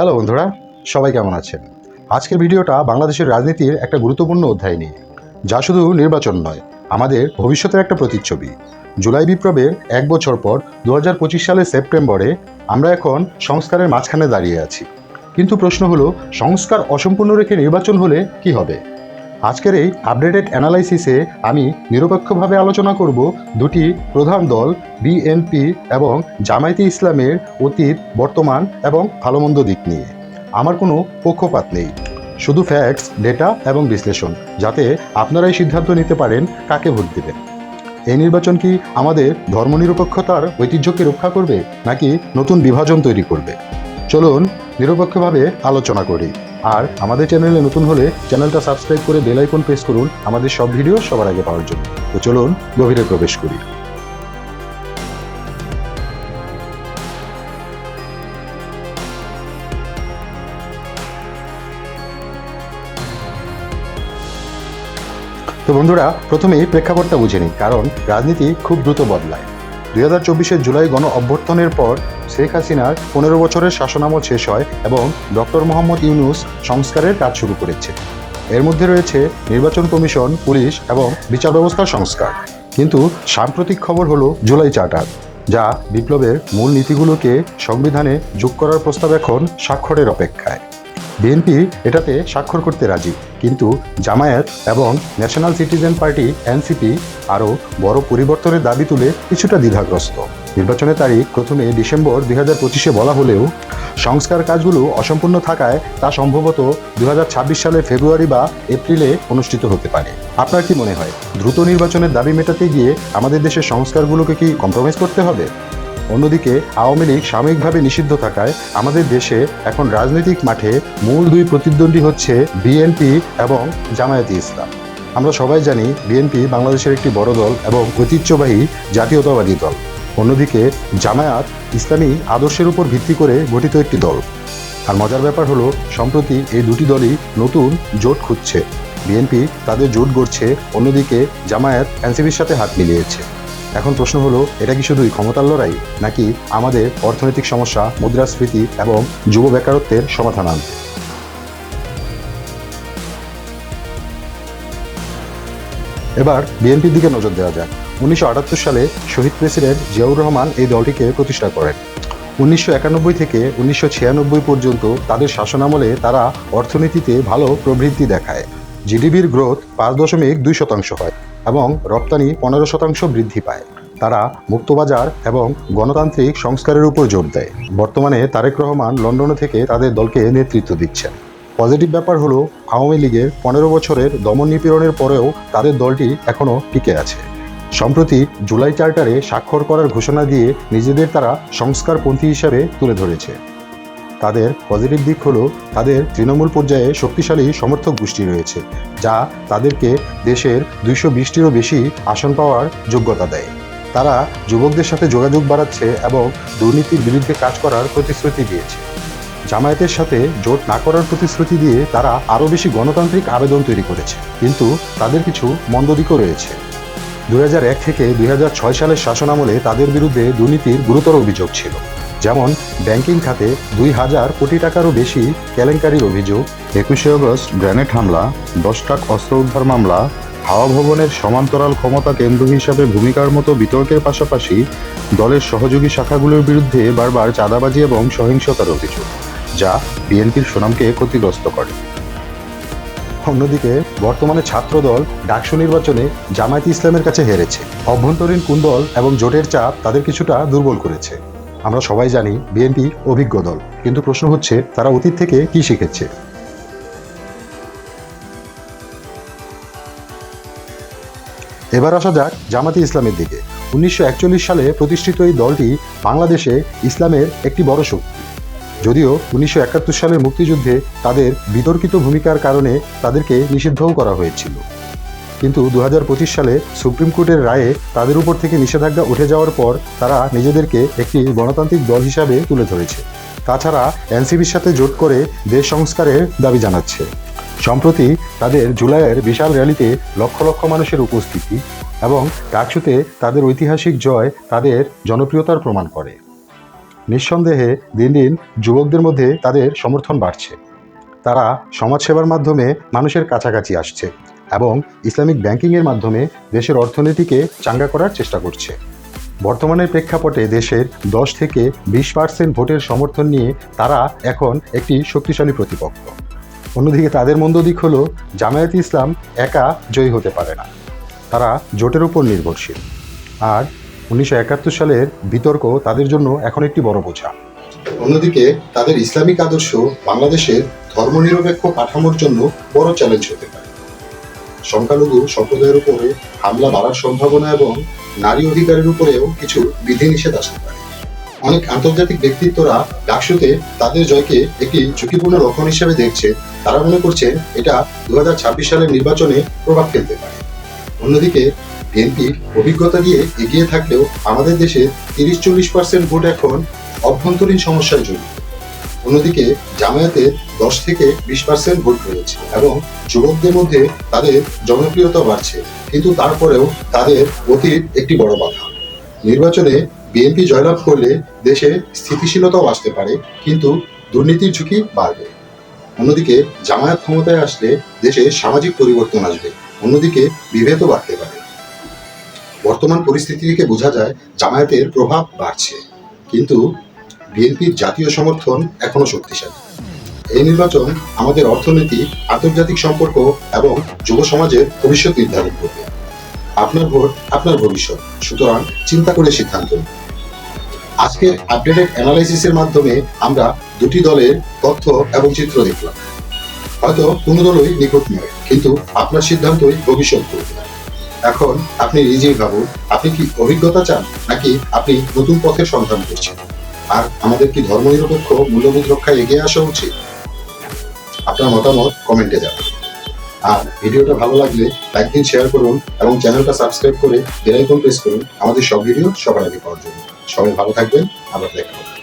Hello বন্ধুরা, সবাই কেমন আছেন? আজকের ভিডিওটা বাংলাদেশের রাজনীতির একটা গুরুত্বপূর্ণ অধ্যায় নিয়ে, যা শুধু নির্বাচন নয়, আমাদের ভবিষ্যতের একটা প্রতিচ্ছবি। জুলাই বিপ্লবের এক বছর পর দু হাজার পঁচিশ সালের সেপ্টেম্বরে আমরা এখন সংস্কারের মাঝখানে দাঁড়িয়ে আছি। কিন্তু প্রশ্ন হলো, সংস্কার অসম্পূর্ণ রেখে নির্বাচন হলে কি হবে? আজকের এই আপডেটেড অ্যানালাইসিসে আমি নিরপেক্ষভাবে আলোচনা করব দুটি প্রধান দল বিএনপি এবং জামায়াতে ইসলামের অতীত, বর্তমান এবং ভালো মন্দ দিক নিয়ে। আমার কোনো পক্ষপাত নেই। শুধু ফ্যাক্টস ডেটা এবং বিশ্লেষণ, যাতে আপনারাই সিদ্ধান্ত নিতে পারেন কাকে ভোট দেবেন। এই নির্বাচন কি আমাদের ধর্মনিরপেক্ষতার ঐতিহ্যকে রক্ষা করবে, নাকি নতুন বিভাজন তৈরি করবে? চলুন নিরপেক্ষভাবে আলোচনা করি। আর আমাদের চ্যানেলে নতুন হলে চ্যানেলটা সাবস্ক্রাইব করে বেল আইকন প্রেস করুন। আমাদের সব ভিডিও সবার আগে পাওয়ার জন্য। তো চলুন গভীরে প্রবেশ করি। তো বন্ধুরা, প্রথমেই প্রেক্ষাপটটা বুঝে নিই, কারণ রাজনীতি খুব দ্রুত বদলায়। দুই হাজার জুলাই গণ অভ্যর্থনের পর শেখ হাসিনার পনেরো বছরের শাসনামল শেষ হয় এবং ডক্টর মোহাম্মদ ইউনুস সংস্কারের কাজ শুরু করেছে। এর মধ্যে রয়েছে নির্বাচন কমিশন, পুলিশ এবং বিচার ব্যবস্থার সংস্কার। কিন্তু সাম্প্রতিক খবর হলো জুলাই চার্টার, যা বিপ্লবের মূল নীতিগুলোকে সংবিধানে যোগ করার প্রস্তাব এখন স্বাক্ষরের অপেক্ষায়। বিএনপি এটাতে স্বাক্ষর করতে রাজি। কিন্তু জামায়াত এবং ন্যাশনাল সিটিজেন পার্টি, এনসিপি আরও বড় পরিবর্তনের দাবি তুলে কিছুটা দ্বিধাগ্রস্ত। নির্বাচনের তারিখ প্রথমে ডিসেম্বর দুই হাজার পঁচিশে বলা হলেও সংস্কার কাজগুলো অসম্পূর্ণ থাকায় তা সম্ভবত দু হাজার ছাব্বিশ সালের ফেব্রুয়ারি বা এপ্রিলে অনুষ্ঠিত হতে পারে। আপনার কি মনে হয়, দ্রুত নির্বাচনের দাবি মেটাতে গিয়ে আমাদের দেশের সংস্কারগুলোকে কি কম্প্রোমাইজ করতে হবে? অন্যদিকে আওয়ামী লীগ সাময়িকভাবে নিষিদ্ধ থাকায় আমাদের দেশে এখন রাজনৈতিক মাঠে মূল দুই প্রতিদ্বন্দ্বী হচ্ছে বিএনপি এবং জামায়াতে ইসলাম। আমরা সবাই জানি বিএনপি বাংলাদেশের একটি বড় দল এবং ঐতিহ্যবাহী জাতীয়তাবাদী দল। অন্যদিকে জামায়াত ইসলামী আদর্শের উপর ভিত্তি করে গঠিত একটি দল। আর মজার ব্যাপার হলো, সম্প্রতি এই দুটি দলই নতুন জোট খুঁজছে। বিএনপি তাদের জোট গড়ছে, অন্যদিকে জামায়াত এনসিপির সাথে হাত মিলিয়েছে। এখন প্রশ্ন হলো, এটা কি শুধুই ক্ষমতার লড়াই, নাকি আমাদের অর্থনৈতিক সমস্যা, মুদ্রাস্ফীতি এবং যুব বেকারত্বের সমাধান এবার বিএনপির দিকে নজর দেওয়া যাক। উনিশশো আটাত্তর সালে শহীদ প্রেসিডেন্ট জিয়াউর রহমান এই দলটিকে প্রতিষ্ঠা করেন। উনিশশো একানব্বই থেকে উনিশশো ছিয়ানব্বই পর্যন্ত তাদের শাসনামলে তারা অর্থনীতিতে ভালো প্রবৃদ্ধি দেখায়। জিডিপির গ্রোথ পাঁচ দশমিক দুই শতাংশ হয় এবং রপ্তানি পনেরো শতাংশ বৃদ্ধি পায়। তারা মুক্তবাজার এবং গণতান্ত্রিক সংস্কারের উপর জোর দেয়। বর্তমানে তারেক রহমান লন্ডনে থেকে তাদের দলকে নেতৃত্ব দিচ্ছেন। পজিটিভ ব্যাপার হলো, আওয়ামী লীগের পনেরো বছরের দমন নিপীড়নের পরেও তাদের দলটি এখনও টিকে আছে। সম্প্রতি জুলাই চার্টারে স্বাক্ষর করার ঘোষণা দিয়ে নিজেদের তারা সংস্কারপন্থী হিসাবে তুলে ধরেছে। তাদের পজিটিভ দিক হলো তাদের তৃণমূল পর্যায়ে শক্তিশালী সমর্থক গোষ্ঠী রয়েছে, যা তাদেরকে দেশের দুইশো বিশটিরও বেশি আসন পাওয়ার যোগ্যতা দেয়। তারা যুবকদের সাথে যোগাযোগ বাড়াচ্ছে এবং দুর্নীতির বিরুদ্ধে কাজ করার প্রতিশ্রুতি দিয়েছে। জামায়াতের সাথে জোট না করার প্রতিশ্রুতি দিয়ে তারা আরও বেশি গণতান্ত্রিক আবেদন তৈরি করেছে, কিন্তু তাদের কিছু মন্দ দিকও রয়েছে। এক থেকে দুই হাজার ছয় সালের শাসনামলে তাদের বিরুদ্ধে দুর্নীতির গুরুতর অভিযোগ ছিল। যেমন ব্যাংকিং খাতে দুই হাজার কোটি টাকারও বেশি কেলেঙ্কারির অভিযোগ। একুশে অগস্ট গ্রেনেড হামলা, দশ টাক অস্ত্র উদ্ধার মামলা, হাওয়া ভবনের সমান্তরাল ক্ষমতা কেন্দ্র হিসাবে ভূমিকার মতো বিতর্কের পাশাপাশি দলের সহযোগী শাখাগুলোর বিরুদ্ধে বারবার চাঁদাবাজি এবং সহিংসতার অভিযোগ, যা বিএনপির সুনামকে ক্ষতিগ্রস্ত করে। অন্যদিকে, বর্তমানে ছাত্রদল ডাকসু নির্বাচনে জামায়াত ইসলামের কাছে হেরেছে। অভ্যন্তরীণ কুন্দল এবং জোটের চাপ তাদের কিছুটা দুর্বল করেছে। আমরা সবাই জানি বিএনপি অভিজ্ঞ দল। কিন্তু প্রশ্ন হচ্ছে, তারা অতীত থেকে কি শিখেছে? এবার আসা যাক জামাতি ইসলামের দিকে। উনিশশো একচল্লিশ সালে প্রতিষ্ঠিত এই দলটি বাংলাদেশে ইসলামের একটি বড় শক্তি। যদিও উনিশশো একাত্তর সালের মুক্তিযুদ্ধে তাদের বিতর্কিত ভূমিকার কারণে তাদেরকে নিষিদ্ধও করা হয়েছিল। কিন্তু দু হাজার পঁচিশ সালে সুপ্রিম কোর্টের রায়ে তাদের উপর থেকে নিষেধাজ্ঞা উঠে যাওয়ার পর তারা নিজেদেরকে একটি গণতান্ত্রিক দল হিসাবে তুলে ধরেছে। তাছাড়া এনসিবির সাথে জোট করে দেশ সংস্কারের দাবি জানাচ্ছে। সম্প্রতি তাদের জুলাইয়ের বিশাল র্যালিতে লক্ষ লক্ষ মানুষের উপস্থিতি এবং ডাকসুতে তাদের ঐতিহাসিক জয় তাদের জনপ্রিয়তার প্রমাণ করে। নিঃসন্দেহে দিন দিন যুবকদের মধ্যে তাদের সমর্থন বাড়ছে। তারা সমাজসেবার মাধ্যমে মানুষের কাছাকাছি আসছে। এবং ইসলামিক ব্যাংকিংয়ের মাধ্যমে দেশের অর্থনীতিকে চাঙ্গা করার চেষ্টা করছে। বর্তমানের প্রেক্ষাপটে দেশের দশ থেকে বিশ পার্সেন্ট ভোটের সমর্থন নিয়ে তারা এখন একটি শক্তিশালী প্রতিপক্ষ। অন্যদিকে তাদের মন্দ দিক হলো, জামায়াত ইসলাম একা জয়ী হতে পারে না। তারা জোটের উপর নির্ভরশীল। আর উনিশশো একাত্তর সালের বিতর্ক তাদের জন্য এখন একটি বড় বোঝা। অন্যদিকে তাদের ইসলামিক আদর্শ বাংলাদেশের ধর্মনিরপেক্ষ কাঠামোর জন্য বড় চ্যালেঞ্জ হতে পারে। সংখ্যালঘু সম্প্রদায়ের উপরে হামলা বাড়ার সম্ভাবনা এবং নারী অধিকারের উপরেও কিছু বিধিনিষেধ আসতে পারে। অনেক আন্তর্জাতিক ব্যক্তিত্বরা ডাকসুতে তাদের জয়কে একটি ঝুঁকিপূর্ণ লক্ষণ হিসেবে দেখছে। তারা মনে করছে এটা দু হাজার ছাব্বিশ সালের নির্বাচনে প্রভাব ফেলতে পারে। অন্যদিকে, বিএনপির অভিজ্ঞতা দিয়ে এগিয়ে থাকলেও আমাদের দেশে তিরিশ চল্লিশ পার্সেন্ট ভোট এখন অভ্যন্তরীণ সমস্যায় জড়িত অন্যদিকে জামায়াতের দশ থেকে বিশ পার্সেন্ট ভোট রয়েছে এবং যুবকদের মধ্যে তাদের জনপ্রিয়তা বাড়ছে। কিন্তু তারপরেও তাদের অতীত একটি বড় বাধা। নির্বাচনে বিএনপি জয়লাভ করলে দেশে স্থিতিশীলতাও আসতে পারে, কিন্তু দুর্নীতির ঝুঁকি বাড়বে। অন্যদিকে জামায়াত ক্ষমতায় আসলে দেশে সামাজিক পরিবর্তন আসবে, অন্যদিকে বিভেদও বাড়তে পারে। বর্তমান পরিস্থিতি থেকে বোঝা যায় জামায়াতের প্রভাব বাড়ছে। কিন্তু বিএনপির জাতীয় সমর্থন এখনও শক্তিশালী। এই নির্বাচন আমাদের অর্থনীতি আন্তর্জাতিক সম্পর্ক এবং যুব সমাজের ভবিষ্যৎ নির্ধারণ করবে। আপনার ভোট, আপনার ভবিষ্যৎ। সুতরাং চিন্তা করে সিদ্ধান্ত নিন। আজকের আপডেটেড অ্যানালাইসিসের মাধ্যমে আমরা দুটি দলের তথ্য এবং চিত্র দেখলাম। হয়তো কোনো দলই নিখুঁত নয়, কিন্তু আপনার সিদ্ধান্তই ভবিষ্যৎ করবে। এখন আপনি নিজেই ভাবুন, আপনি কি অভিজ্ঞতা চান নাকি আপনি নতুন পথের সন্ধান করছেন? আর আমাদের কি ধর্ম নিরপেক্ষ মূল্যবোধ রক্ষায় এগিয়ে আসা উচিত? আপনার মতামত কমেন্টে যাবে আর ভিডিওটা ভালো লাগলে লাইক দিন শেয়ার করুন এবং চ্যানেলটা সাবস্ক্রাইব করে বেল আইকন প্রেস করুন। আমাদের সব ভিডিও সবার আগে পাওয়ার জন্য। সবাই ভালো থাকবেন, আবার দেখা হবে।